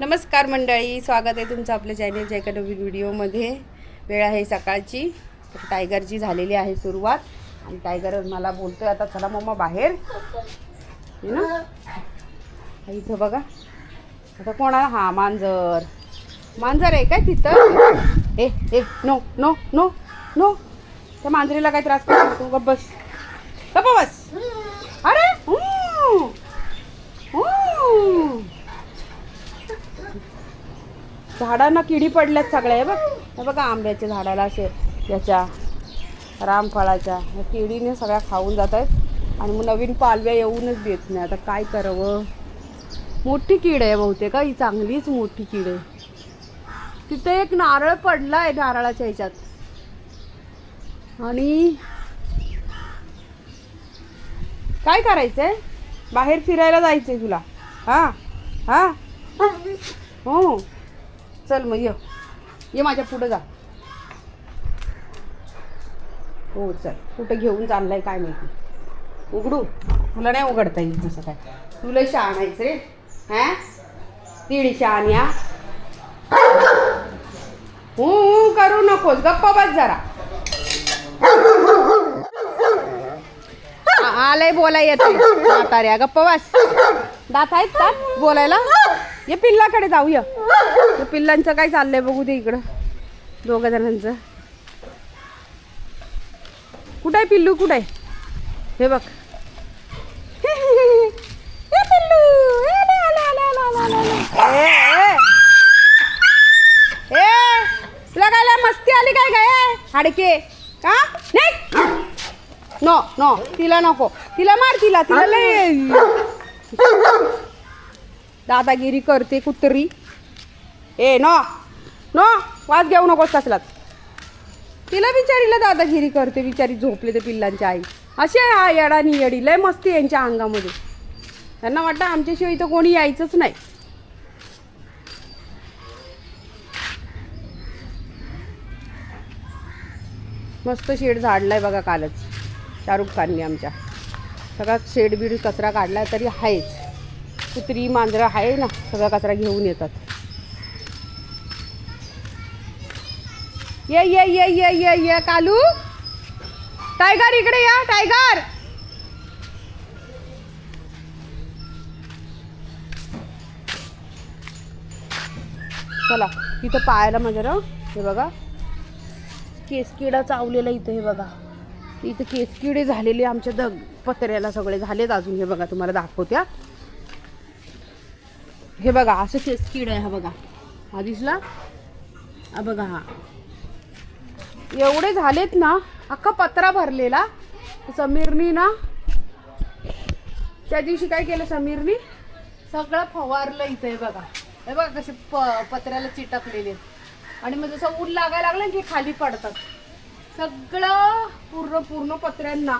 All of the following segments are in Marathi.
नमस्कार मंडळी स्वागत आहे तुमचं आपल्या चॅनलच्या एका नवीन व्हिडिओमध्ये वेळ आहे सकाळची. तर टायगरची झालेली आहे सुरुवात. आणि टायगर मला बोलतोय आता चला मम्मा बाहेर. हे ना? इथं बघा. आता कोणाला? हा मांजर. मांजर आहे काय तिथं? ए ए नो नो नो नो त्या मांजरीला काय त्रास करतो गप्प बस. गप्प बस. अरे झाडांना किडी पडल्यात सगळ्या. हे बघ हे बघा आंब्याच्या झाडाला असे याच्या रामफळाच्या या किडीने सगळ्या खाऊन जात आहेत. आणि मग नवीन पालव्या येऊनच देत नाही. आता काय करावं? मोठी कीड आहे बहुतेक ही. चांगलीच मोठी कीड आहे. तिथे एक नारळ पडला आहे नारळाच्या ह्याच्यात. आणि काय करायचंय? बाहेर फिरायला जायचंय तुला. हां? हां? हो. चल मग ये. ये माझ्या पुढं जा. हो चल. कुठं घेऊन चाललाय काय माहिती. उघडू. तुला नाही उघडता येईल तसं काय. तुला शहाण आहेस रे. हा? तिडी शहाण या हू करू नकोस. गप्पा बस जरा. आलंय बोलाय येते म्हाताऱ्या गप्प बस. दात आहेत का? बोलायला? ये पिल्लाकडे जाऊया. पिल्लांचं काय चाललंय बघू दे इकडं. दोघ जणांचं. कुठं आहे पिल्लू? कुठं आहे? हे बघ. पिल्लू. तुला काय मस्ती आली काय काय हाडके. का? नाही. नो नो तिला नको. तिला मार तिला तिला लय. दादागिरी करते कुत्री. ए नो नो वाज घेऊ नकोस कसलाच तिला बिचारीला दादागिरी करते बिचारी झोपले ते पिल्लांच्या आई. अशी आहे हा येडा नि येडी लय मस्ती यांच्या अंगामध्ये. त्यांना वाटतं आमच्याशिवाय इथं कोणी यायचंच नाही. मस्त शेड झाडलाय बघा कालच. शाहरुख खानने आमच्या. सगळा शेड बीड कचरा काढला तरी आहेच. कुत्री मांजरं आहे ना सगळा कचरा घेऊन येतात. ये ये ये ये ये ये कालू. टायगर इकडे या टायगर. चला इथं पायाला माझ्या ना हे बघा. केसकिडा चावलेला इथं हे बघा. इथं केसकिडे झालेले आमच्या दग पत्र्याला सगळे झालेत अजून हे बघा तुम्हाला दाखवत्या. हे बघा असं केसकिड आहे हा बघा. हा दिसला? हा बघा हा. एवढे झालेत ना अख्खा पत्रा भरलेला. समीरनी ना त्या दिवशी काय केलं समीरनी? सगळं फवारलं इथं हे बघा. हे बघा कसे प पत्र्याला चिटकलेले आणि मग जसं ऊन लागायला लागलं की खाली पडतात. सगळं पूर्ण पूर्ण पत्र्यांना.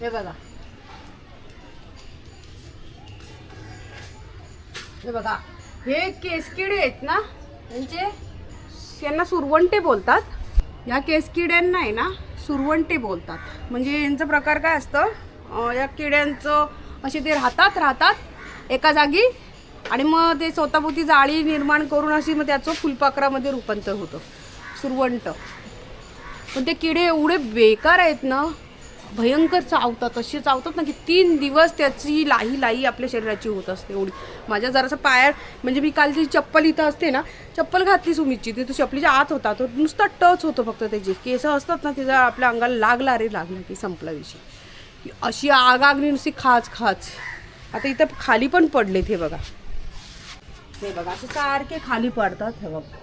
हे बघा. हे बघा हे केसकिडे आहेत ना त्यांचे यांना सुरवंटे बोलतात. या केसकिड्यांना आहे ना सुरवंटे बोलतात. म्हणजे यांचा प्रकार काय असतं? या किड्यांचं असे ते राहतात राहतात एका जागी आणि मग ते स्वतःभोवती जाळी निर्माण करून अशी मग त्याचं फुलपाखरामध्ये रूपांतर होतं. सुरवंट. पण ते किडे एवढे बेकार आहेत ना भयंकर चावतात असे चावतात ना की तीन दिवस त्याची लाही लाही आपल्या शरीराची होत असते एवढी. माझ्या जरासं पाया म्हणजे मी काल जी चप्पल इथं असते ना चप्पल घातली सुमितची ती तो चपलीच्या आत होता तो नुसता टच होतो फक्त त्याची. केस असतात ना तिचा आपल्या अंगाला लागला रे लागला की संपला विषय. की अशी आगागली नुसती खाच खाच. आता इथं खाली पण पडलेत हे बघा. हे बघा असे सारखे खाली पडतात हे बघा.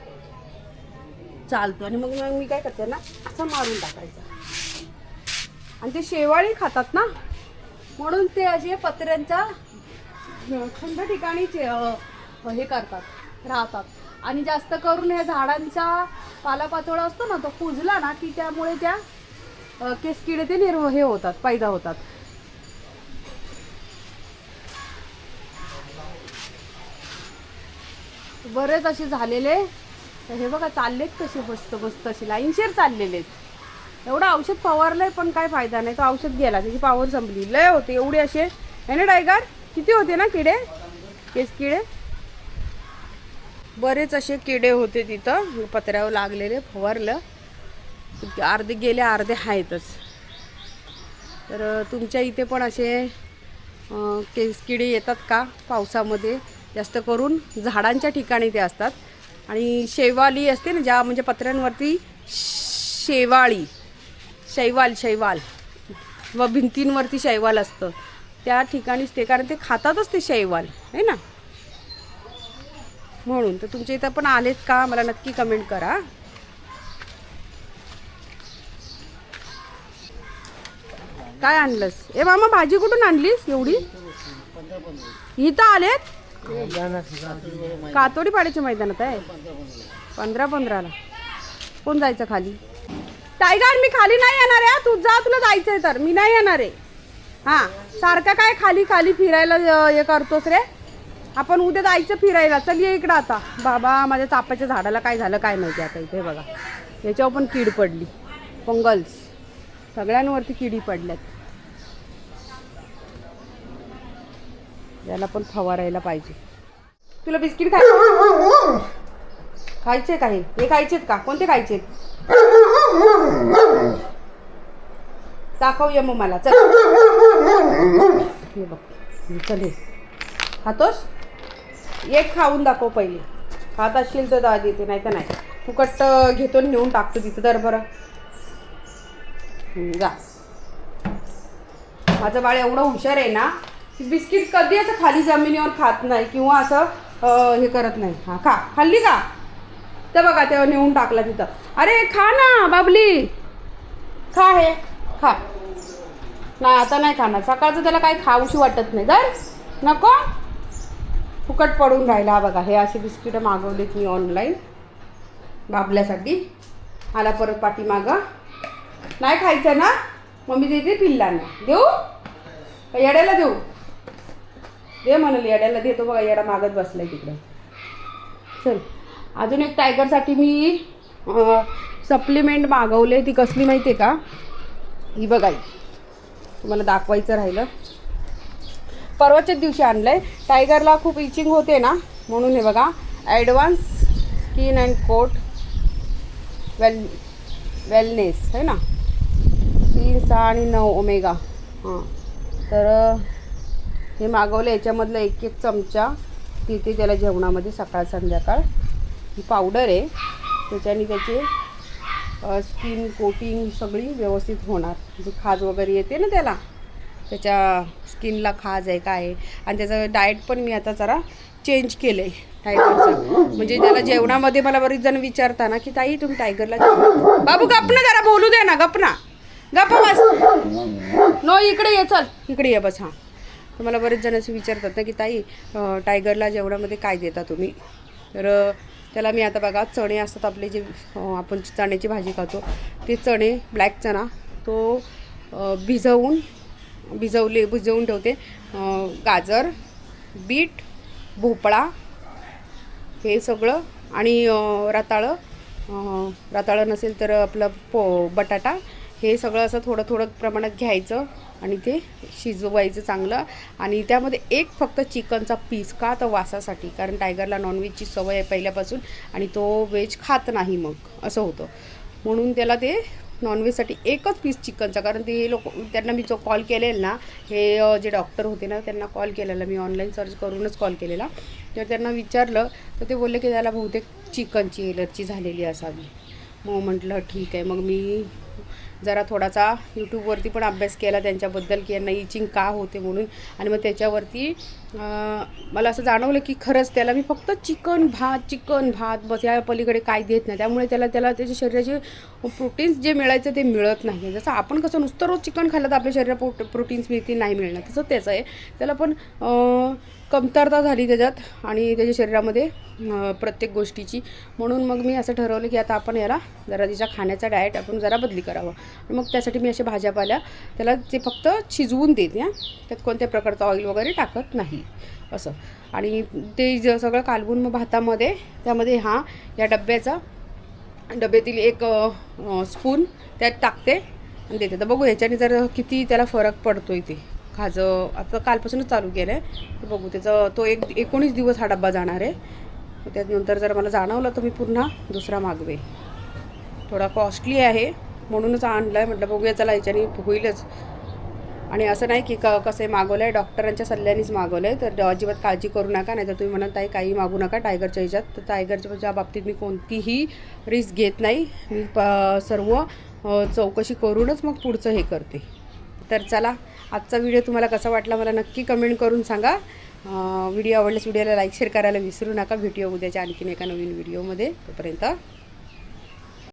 चालतो आणि मग मग मी काय करते ना असं मारून टाकायचं. आणि ते शेवाळी खातात ना? म्हणून ते असे पत्र्यांच्या थंड ठिकाणी चे- हे करतात राहतात. आणि जास्त करून या झाडांचा पालापाचोळा असतो ना तो कुजला ना की त्यामुळे त्या केसकिडे ते निर्व हे होतात पैदा होतात. बरेच असे झालेले हे बघा चाललेत कसे बसत बसत असे लाईनशेर चाललेले आहेत. एवढं औषध फवारलंय पण काय फायदा नाही. तो औषध गेला त्याची पावर संपली. लय होते एवढे असे. आहे ना टायगर किती होते ना किडे? केस किडे? बरेच असे किडे होते तिथं. पत्र्यावर लागलेले फवारलं. अर्धे गेले अर्धे आहेतच. तर तुमच्या इथे पण असे केस किडे येतात का पावसामध्ये? जास्त करून झाडांच्या ठिकाणी ते असतात. आणि शेवाली असते ना ज्या म्हणजे पत्र्यांवरती शेवाळी. शैवाल शैवाल. व भिंतींवरती शैवाल असतं. त्या ठिकाणीच ते कारण ते खातातच ते शैवाल आहे ना? म्हणून तर तुमच्या इथं पण आलेत का? मला नक्की कमेंट करा. काय आणलंस? ए मामा भाजी कुठून आणलीस एवढी? इथं आलेत? कातोडी पाड्याच्या मैदानात आहे. पंधरा पंधराला. कोण जायचं खाली? टायगर मी खाली नाही येणार आहे तू जा तुला जायचंय तर. मी नाही येणार आहे. हा. सारखं काय खाली खाली फिरायला हे करतोस रे? आपण उद्या जायचं फिरायला. चल ये इकडं आता. बाबा माझ्या चापाच्या झाडाला काय झालं काय माहिती आता इथे बघा. याच्यावर पण कीड पडली. पंगल्स सगळ्यांवरती किडी पडल्यात. याला पण फवारायला पाहिजे. तुला बिस्किट खायचं? खायचे काही हे? हे खायचेत का? कोणते खायचे दाखव ये मग मला चल. हे बघ चल हे. खातोस एक खाऊन दाखव पहिले. खात असशील तर दादी येते नाही. तर नाही फुकट घेतो नेऊन टाकतो तिथं तर बरं. जा. माझं बाळ एवढं हुशार आहे ना बिस्किट कधी असं खाली जमिनीवर खात नाही किंवा असं हे करत नाही. हा खा. खाल्ली का? तर बघा तेव्हा नेऊन टाकला तिथं. अरे खा ना बाबली. खा हे. खा. नाही आता नाही खाणार. सकाळचं त्याला काही खाऊशी वाटत नाही. तर नको. फुकट पडून राहिला हा बघा. हे अशी बिस्किटं मागवलीत मी ऑनलाईन बाबल्यासाठी. आला परत पाठीमागं. नाही खायचं ना? मम्मी देते पिल्लांना. देऊ? का येड्याला देऊ? दे म्हणाली येड्याला देतो बघा. येडा मागत बसलाय तिकडे. चल. अजून एक टायगरसाठी मी सप्लिमेंट मागवले ती कसली माहिती आहे का? ही बघा तुम्हाला दाखवायचं राहिलं. परवाच्याच दिवशी आणलं आहे टायगरला खूप इचिंग होते ना म्हणून हे बघा. Advance skin and coat well wellness आहे ना? तीन सहा आणि नऊ ओमेगा हां. तर हे मागवलं याच्यामधलं एक एक चमचा तिथे त्याला जेवणामध्ये सकाळ संध्याकाळ. ही पावडर आहे. त्याच्याने त्याचे स्किन कोटिंग सगळी व्यवस्थित होणार. म्हणजे खाज वगैरे येते ना त्याला त्याच्या स्किनला खाज आहे काय आहे. आणि त्याचं डाएट पण मी आता जरा चेंज केलं आहे टायगरचं म्हणजे त्याला जेवणामध्ये मला बरीच जण विचारता ना की ताई तुम्ही टायगरला जेवण बाबू गप ना जरा बोलू दे ना गप ना. गप बस. नो इकडे ये चल. इकडे ये बस हां. तर मला बरेच जण असे विचारतात ना की ताई टायगरला जेवणामध्ये काय देता तुम्ही? तर त्याला मी आता बघा चणे असतात आपले जे आपण चण्याची भाजी खातो ते चणे ब्लॅक चणा तो भिजवून भिजवले भिजवून ठेवते. गाजर बीट भोपळा हे सगळं आणि रताळं. रताळं नसेल तर आपलं पो बटाटा हे सगळं असं थोडं थोडं प्रमाणात घ्यायचं आणि ते शिजवायचं चांगलं. आणि त्यामध्ये एक फक्त चिकनचा पीस का तर वासासाठी कारण टायगरला नॉनव्हेजची सवय आहे पहिल्यापासून आणि तो व्हेज खात नाही मग असं होतं. म्हणून त्याला ते नॉनव्हेजसाठी एकच पीस चिकनचा कारण ते हे लोक त्यांना मी जो कॉल केलेला ना हे जे डॉक्टर होते ना त्यांना कॉल केलेला मी ऑनलाईन सर्च करूनच कॉल केलेला. तर त्यांना विचारलं तर ते बोलले की त्याला बहुतेक चिकनची एलर्जी झालेली असावी. मग म्हटलं ठीक आहे. मग मी जरा थोडासा यूट्यूबवरती पण अभ्यास केला त्यांच्याबद्दल की यांना इचिंग का होते म्हणून. आणि मग त्याच्यावरती मला असं जाणवलं की खरंच त्याला मी फक्त चिकन भात चिकन भात बस या पलीकडे काय देत नाही. त्यामुळे त्याला त्याला त्याच्या शरीराचे प्रोटीन्स जे मिळायचं ते मिळत नाही जसं आपण कसं नुसतं रोज चिकन खाल्लं तर आपल्या शरीरात प्रोट प्रोटीन्स मिळतील नाही मिळणार. तसं त्याचं आहे. त्याला पण कमतरता झाली त्याच्यात आणि त्याच्या शरीरामध्ये प्रत्येक गोष्टीची. म्हणून मग मी असं ठरवलं की आता आपण याला जरा तिच्या खाण्याचा डाएट आपण जरा बदली करावं. मग त्यासाठी मी अशा भाज्या पाल्या त्याला ते फक्त शिजवून देते हां. त्यात कोणत्या प्रकारचं ऑइल वगैरे टाकत नाही असं. आणि ते ज सगळं कालवून मग भातामध्ये त्यामध्ये हा या डब्याचा डब्यातील एक स्पून त्यात टाकते आणि देते. तर बघू ह्याच्याने जर किती त्याला फरक पडतो इथे खाजं आता कालपासूनच चालू केलं आहे तर बघू त्याचं तो एक एकोणीस दिवस हा डब्बा जाणार आहे. त्यानंतर जर मला जाणवलं तर मी पुन्हा दुसरा मागवे थोडा कॉस्टली आहे म्हणूनच आणला आहे म्हटलं बघूया चला याच्याने होईलच. आणि असं नाही की क कसं मागवलं आहे डॉक्टरांच्या सल्ल्यानेच मागवलं आहे तर अजिबात काळजी करू नका नाही तर तुम्ही म्हणाल ताई काही मागू नका टायगरच्या ह्याच्यात तर टायगरच्या बाबतीत मी कोणतीही रिस्क घेत नाही. मी प सर्व चौकशी करूनच मग पुढचं हे करते. तर चला आजचा व्हिडिओ तुम्हाला कसा वाटला मला नक्की कमेंट करून सांगा. व्हिडिओ आवडल्यास व्हिडिओला लाईक शेअर करायला विसरू नका. भेटूया उद्याच्या आणखीन एका नवीन व्हिडिओमध्ये. तोपर्यंत